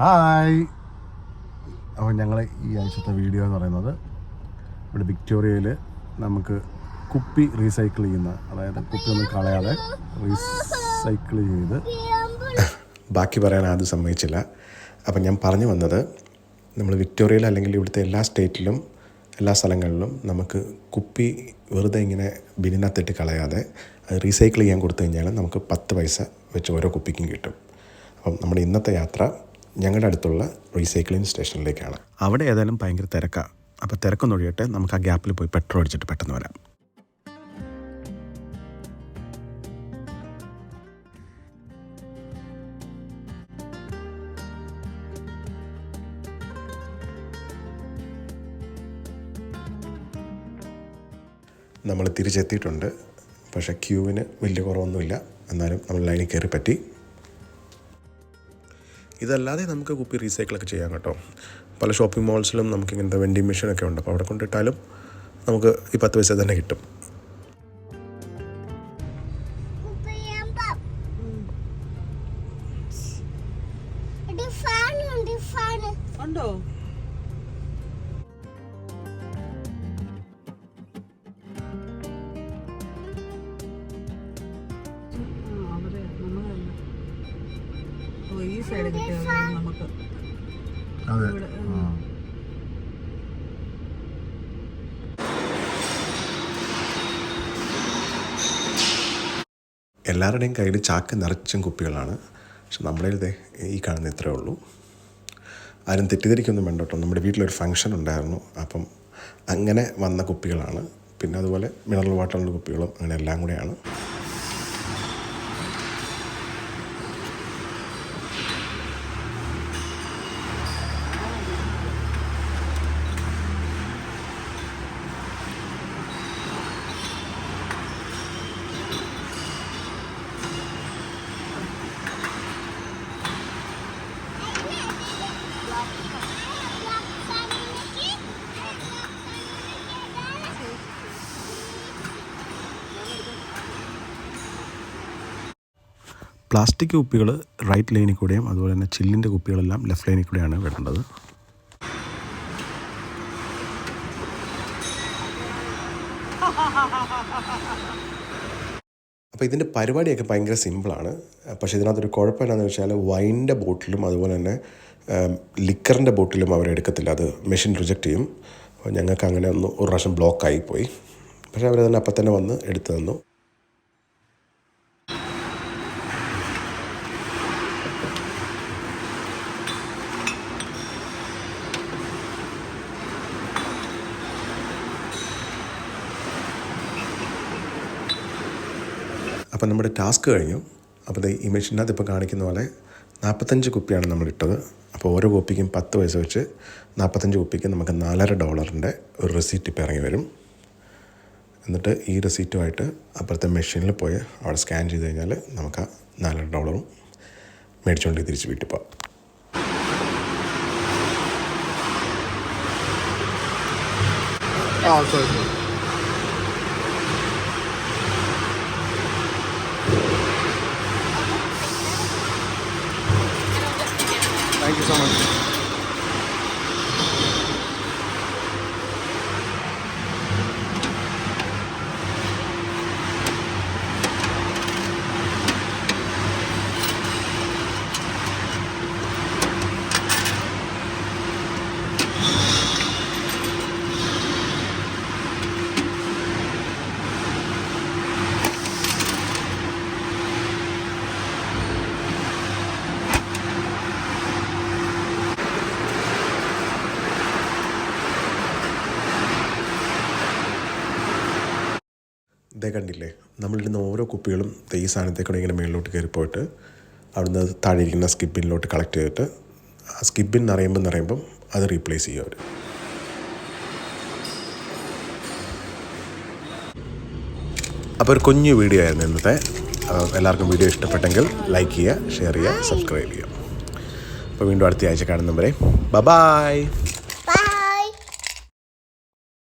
Hi. അപ്പോൾ ഞങ്ങൾ ഈ ആഴ്ചത്തെ വീഡിയോ എന്ന് പറയുന്നത് ഇവിടെ വിക്ടോറിയയിൽ നമുക്ക് കുപ്പി റീസൈക്കിൾ ചെയ്യുന്ന അതായത് കുപ്പി ഒന്നും കളയാതെ റീസൈക്കിൾ ചെയ്ത് ബാക്കി പറയാൻ ആദ്യം സമ്മതിച്ചില്ല. അപ്പം ഞാൻ പറഞ്ഞു വന്നത് നമ്മൾ വിക്ടോറിയയിൽ അല്ലെങ്കിൽ ഇവിടുത്തെ എല്ലാ സ്റ്റേറ്റിലും എല്ലാ സ്ഥലങ്ങളിലും നമുക്ക് കുപ്പി വെറുതെ ഇങ്ങനെ ബിന്നിനകത്തിട്ട് കളയാതെ അത് റീസൈക്കിൾ ചെയ്യാൻ കൊടുത്തു കഴിഞ്ഞാൽ നമുക്ക് പത്ത് പൈസ വെച്ച് ഓരോ കുപ്പിക്കും കിട്ടും. അപ്പം നമ്മുടെ ഇന്നത്തെ യാത്ര ഞങ്ങളുടെ അടുത്തുള്ള റീസൈക്ലിംഗ് സ്റ്റേഷനിലേക്കാണ് അവിടെ ഏതായാലും ഭയങ്കര തിരക്കാണ് അപ്പോൾ തിരക്കൊന്നും ഒഴിയട്ടെ. നമുക്ക് ആ ഗ്യാപ്പിൽ പോയി പെട്രോൾ അടിച്ചിട്ട് പെട്ടെന്ന് വരാം. നമ്മൾ തിരിച്ചെത്തിയിട്ടുണ്ട്. പക്ഷേ ക്യൂവിന് വലിയ കുറവൊന്നുമില്ല. എന്നാലും നമ്മൾ ലൈനിൽ കയറി പറ്റി ഇതല്ലാതെ നമുക്ക് കുപ്പി റീസൈക്കിളൊക്കെ ചെയ്യാം കേട്ടോ. പല ഷോപ്പിംഗ് മോൾസിലും നമുക്ക് ഇങ്ങനത്തെ വെൻഡിങ് മെഷീനൊക്കെ ഉണ്ട്. അപ്പോൾ അവിടെ കൊണ്ടിട്ടാലും നമുക്ക് ഈ പത്ത് പൈസ തന്നെ കിട്ടും. ഉണ്ടോ? സൈഡ് നമുക്ക് അതെ. എല്ലാവരുടെയും കയ്യിൽ ചാക്ക് നിറച്ചും കുപ്പികളാണ്. പക്ഷെ നമ്മുടെ ഇതേ ഈ കാണുന്ന ഇത്രേ ഉള്ളൂ. ആരും തെറ്റിദ്ധരിക്കൊന്നും വേണ്ട കേട്ടോ. നമ്മുടെ വീട്ടിലൊരു ഫംഗ്ഷൻ ഉണ്ടായിരുന്നു. അപ്പം അങ്ങനെ വന്ന കുപ്പികളാണ്. പിന്നെ അതുപോലെ മിനറൽ വാട്ടറിന്റെ കുപ്പികളും അങ്ങനെ എല്ലാം കൂടെയാണ്. പ്ലാസ്റ്റിക് കുപ്പികൾ റൈറ്റ് ലൈനിൽ കൂടെയും അതുപോലെ തന്നെ ചില്ലിന്റെ കുപ്പികളെല്ലാം ലെഫ്റ്റ് ലൈനിൽ കൂടെയാണ് വിടേണ്ടത് അപ്പോൾ ഇതിന്റെ പരിപാടിയൊക്കെ ഭയങ്കര സിമ്പിളാണ് പക്ഷേ ഇതിനകത്തൊരു കുഴപ്പം എന്താണെന്ന് വെച്ചാൽ വൈന്റെ ബോട്ടിലും അതുപോലെ തന്നെ ലിക്കറിന്റെ ബോട്ടിലും അവരെടുക്കത്തില്ല അത് മെഷീൻ റിജക്റ്റ് ചെയ്യും. അപ്പോൾ ഞങ്ങൾക്ക് അങ്ങനെ ഒന്ന് ഒരു പ്രാവശ്യം ബ്ലോക്കായി പോയി. പക്ഷേ തന്നെ അപ്പം തന്നെ വന്ന് എടുത്തു തന്നു. അപ്പം നമ്മുടെ ടാസ്ക് കഴിഞ്ഞു. അപ്പോൾ ഇത് ഈ മെഷീനകത്ത് ഇപ്പോൾ കാണിക്കുന്ന പോലെ നാൽപ്പത്തഞ്ച് കുപ്പിയാണ് നമ്മൾ ഇട്ടത് അപ്പോൾ ഓരോ കുപ്പിക്കും പത്ത് പൈസ വെച്ച് നാൽപ്പത്തഞ്ച് കുപ്പിക്ക് നമുക്ക് നാലര ഡോളറിന്റെ ഒരു റെസീറ്റ് ഇപ്പോൾ ഇറങ്ങി വരും. എന്നിട്ട് ഈ റെസീറ്റുമായിട്ട് അപ്പുറത്തെ മെഷീനിൽ പോയി അവിടെ സ്കാൻ ചെയ്ത് കഴിഞ്ഞാൽ നമുക്ക് നാലര ഡോളറും മേടിച്ചുകൊണ്ട് തിരിച്ച് വീട്ടിൽ പോകാം ആ ശരി sorry. вами. ഇതേ കണ്ടില്ലേ? നമ്മളിടുന്ന ഓരോ കുപ്പികളും ഈ സാധനത്തേക്കൂടെ ഇങ്ങനെ മേളിലോട്ട് കയറി പോയിട്ട് അവിടുന്ന് താഴെയിരിക്കുന്ന സ്കിബിനിലോട്ട് കളക്ട് ചെയ്തിട്ട് ആ സ്കിബിൻ നിറയുമ്പോൾ നിറയുമ്പം അത് റീപ്ലേസ് ചെയ്യും അവർ അപ്പോൾ ഒരു കുഞ്ഞു വീഡിയോ ആയിരുന്നു ഇന്നത്തെ. എല്ലാവർക്കും വീഡിയോ ഇഷ്ടപ്പെട്ടെങ്കിൽ ലൈക്ക് ചെയ്യുക ഷെയർ ചെയ്യുക സബ്സ്ക്രൈബ് ചെയ്യുക. അപ്പോൾ വീണ്ടും അടുത്ത ആഴ്ച കാണുന്നവരെ ബ ബായ്